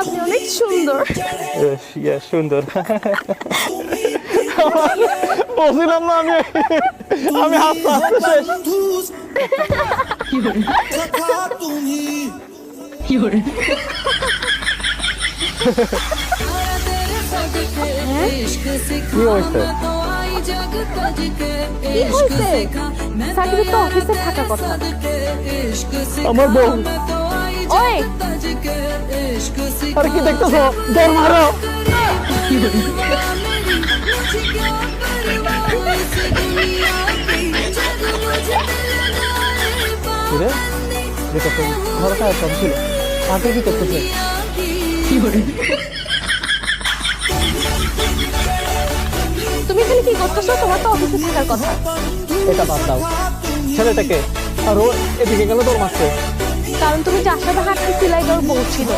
আপনি অনেক সুন্দর। সুন্দর। বলছিলাম না আমি আমি হাসতে হাসতে শেষ। কি হয়েছে? কি হয়েছে? সাকিবের তো অফিসে থাকা কথা। আমার বউ। ওই আরে কি দেখতেছো? দৌড় মারো। কিরে? দেখো ঘরে কাজ কম ছিল। আগে কি করতেছে? তুমি এখানে কি করতেছো? তোমার তো অফিসে থাকার কথা। এটা বাদ দাও। ছেলেটাকে আর ও এদিকে গেল দৌড় মারছে। কারণ তুমি যার সাথে ছিল।